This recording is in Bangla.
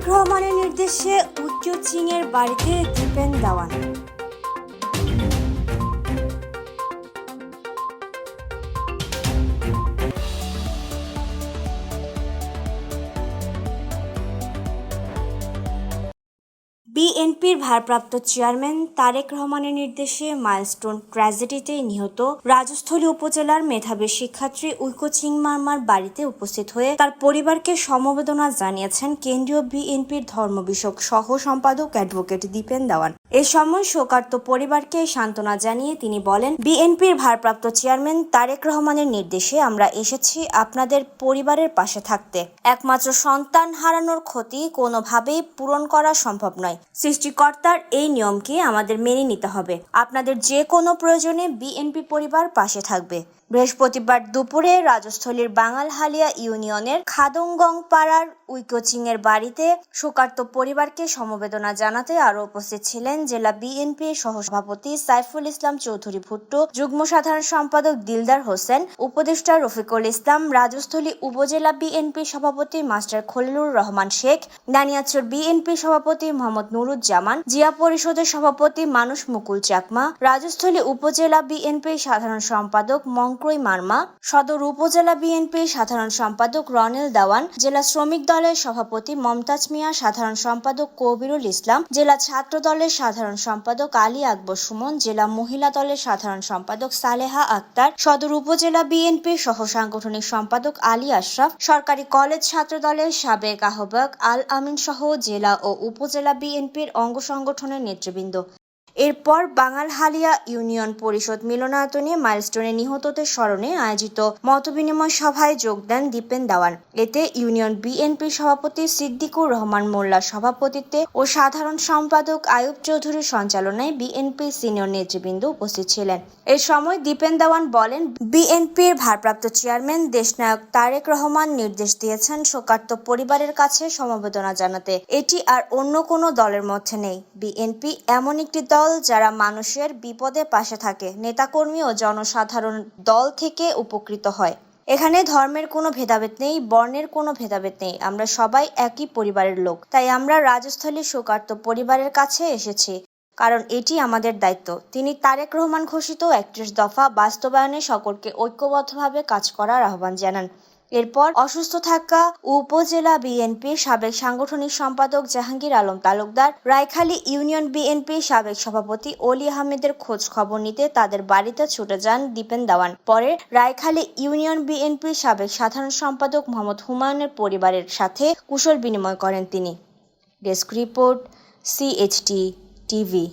তারেক রহমানের নির্দেশে উচ্চ চিংয়ের বাড়িতে দীপেন দেওয়ান। বিএনপির ভারপ্রাপ্ত চেয়ারম্যান তারেক রহমানের নির্দেশে মাইলস্টোন ট্র্যাজেডিতে নিহত রাজস্থলী উপজেলার মেধাবী শিক্ষার্থী উইকো চিংমারমার বাড়িতে উপস্থিত হয়ে তার পরিবারকে সমবেদনা জানিয়েছেন কেন্দ্রীয় বিএনপির ধর্ম বিষয়ক সহ সম্পাদক অ্যাডভোকেট দীপেন দেওয়ান। এ সময় শোকার্ত পরিবারকে সান্ত্বনা জানিয়ে তিনি বলেন, বিএনপির ভারপ্রাপ্ত চেয়ারম্যান তারেক রহমানের নির্দেশে আমরা এসেছি আপনাদের পরিবারের পাশে থাকতে। একমাত্র সন্তান হারানোর ক্ষতি কোনোভাবেই পূরণ করা সম্ভব নয়। সৃষ্টিকর্তার এই নিয়মকে আমাদের মেনে নিতে হবে। আপনাদের যে কোনো প্রয়োজনে বিএনপি পরিবার পাশে থাকবে। বৃহস্পতিবার দুপুরে রাজস্থলীর বাঙালহালিয়া ইউনিয়নের খাদংগং পাড়ার উইকোচিং এর বাড়িতে শোকার্ত পরিবারকে সমবেদনা জানাতে আরও উপস্থিত ছিলেন জেলা বিএনপির সহসভাপতি সাইফুল ইসলাম চৌধুরী ভুট্টো, যুগ্ম সাধারণ সম্পাদক দিলদার হোসেন, উপদেষ্টা রফিকুল ইসলাম, রাজস্থলী উপজেলা বিএনপি সভাপতি মাস্টার খলিলুর রহমান শেখ দানিয়াচর বিএনপি সভাপতি মোহাম্মদ নুরুজ্জামান, জিয়া পরিষদের সভাপতি মানুষ মুকুল চাকমা, রাজস্থলী উপজেলা বিএনপি সাধারণ সম্পাদক মঙ্ক্রই মার্মা, সদর উপজেলা বিএনপি সাধারণ সম্পাদক রনেল দাওয়ান, জেলা শ্রমিক দলের সভাপতি মমতাজ মিয়া, সাধারণ সম্পাদক কবিরুল ইসলাম, জেলা ছাত্র দলের সাধারণ সম্পাদক আলী আকবর সুমন, জেলা মহিলা দলের সাধারণ সম্পাদক সালেহা আক্তার, সদর উপজেলা বিএনপি সহ সাংগঠনিক সম্পাদক আলী আশরাফ, সরকারি কলেজ ছাত্র দলের সাবেক আহ্বায়ক আল আমিন সহ জেলা ও উপজেলা বিএনপির অঙ্গ সংগঠনের নেতৃবৃন্দ। এরপর বাঙালহালিয়া ইউনিয়ন পরিষদ মিলনায়তনে মাইলস্টোনে নিহতদের স্মরণে আয়োজিত মতবিনিময় সভায় যোগ দেন দীপেন দেওয়ান। এতে ইউনিয়ন বিএনপি সভাপতি সিদ্দিকুর রহমান মোল্লার সভাপতিত্বে ও সাধারণ সম্পাদক আয়ুব চৌধুরীর সঞ্চালনায় বিএনপি সিনিয়র নেতৃবৃন্দ উপস্থিত ছিলেন। এ সময় দীপেন দেওয়ান বলেন, বিএনপির ভারপ্রাপ্ত চেয়ারম্যান দেশনায়ক তারেক রহমান নির্দেশ দিয়েছেন শোকার্ত পরিবারের কাছে সমবেদনা জানাতে। এটি আর অন্য কোনো দলের মধ্যে নেই। বিএনপি এমন একটি দল যারা মানুষের বিপদে পাশে থাকে, নেতাকর্মী ও জনসাধারণ দল থেকে উপকৃত হয়। এখানে ধর্মের কোনো ভেদাভেদ নেই, বর্ণের কোনো ভেদাভেদ নেই। আমরা সবাই একই পরিবারের লোক। তাই আমরা রাজস্থলী শোকার্ত পরিবারের কাছে এসেছি, কারণ এটি আমাদের দায়িত্ব। তিনি তারেক রহমান ঘোষিত একত্রিশ দফা বাস্তবায়নে সকলকে ঐক্যবদ্ধভাবে কাজ করার আহ্বান জানান। এরপর অসুস্থ থাকা উপজেলা বিএনপির সাবেক সাংগঠনিক সম্পাদক জাহাঙ্গীর আলম তালুকদার, রায়খালী ইউনিয়ন বিএনপির সাবেক সভাপতি অলি আহমেদের খোঁজ খবর নিতে তাদের বাড়িতে ছুটে যান দীপেন দাওয়ান। পরে রায়খালী ইউনিয়ন বিএনপির সাবেক সাধারণ সম্পাদক মোহাম্মদ হুমায়ুনের পরিবারের সাথে কুশল বিনিময় করেন তিনি। Desk report, CHT TV.